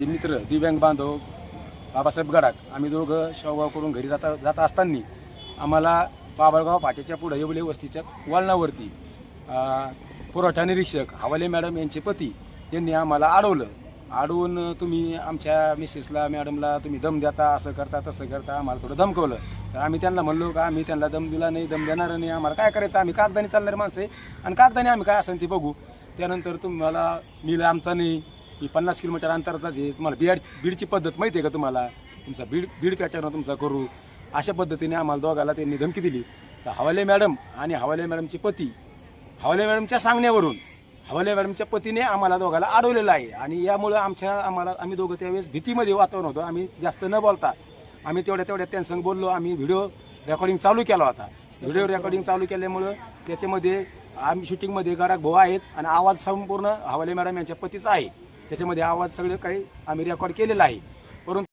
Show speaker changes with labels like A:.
A: मित्र दिव्यांग बांधव बाबासाहेब गडाक आम्ही दोघं शेवगाव करून घरी जाता जात असताना आम्हाला बाबळगाव फाट्याच्या पुढे येवले वस्तीच्या वळणावरती पुरवठा निरीक्षक हवाले मॅडम यांचे पती यांनी आम्हाला अडवलं. अडवून तुम्ही आमच्या मिसेसला मॅडमला तुम्ही दम देता असं करता तसं करता आम्हाला थोडं धमकवलं. तर आम्ही त्यांना म्हणलो का आम्ही त्यांना दम दिला नाही दम देणार नाही आम्हाला काय करायचं? आम्ही कागदाने चालणारे माणसं आहे. आणि कागदाने आम्ही काय असेल ते बघू. त्यानंतर तुम्हाला मिल आमचा नाही ही पन्नास किलोमीटर अंतराचा जे तुम्हाला बीड बीडची पद्धत माहिती आहे का तुम्हाला? तुमचा बीड बीड पॅटर्न तुमचा करू. अशा पद्धतीने आम्हाला दोघाला त्यांनी धमकी दिली. तर हवाले मॅडम आणि हवाले मॅडमचे पती हवाले मॅडमच्या सांगण्यावरून हवाले मॅडमच्या पतीने आम्हाला दोघाला अडवलेलं आहे. आणि यामुळं आमच्या आम्हाला आम्ही दोघं त्यावेळेस भीतीमध्ये वातावरण होतं. आम्ही जास्त न बोलता आम्ही तेवढ्या तेवढ्या त्यांच्यासंग बोललो. आम्ही व्हिडिओ रेकॉर्डिंग चालू केला होता. व्हिडिओ रेकॉर्डिंग चालू केल्यामुळं त्याच्यामध्ये आम्ही शूटिंगमध्ये गराक भाऊ आहेत आणि आवाज संपूर्ण हवाले मॅडम यांच्या पतीचा आहे. त्याच्यामध्ये आवाज सगळे काही आम्ही रेकॉर्ड केलेला आहे. परंतु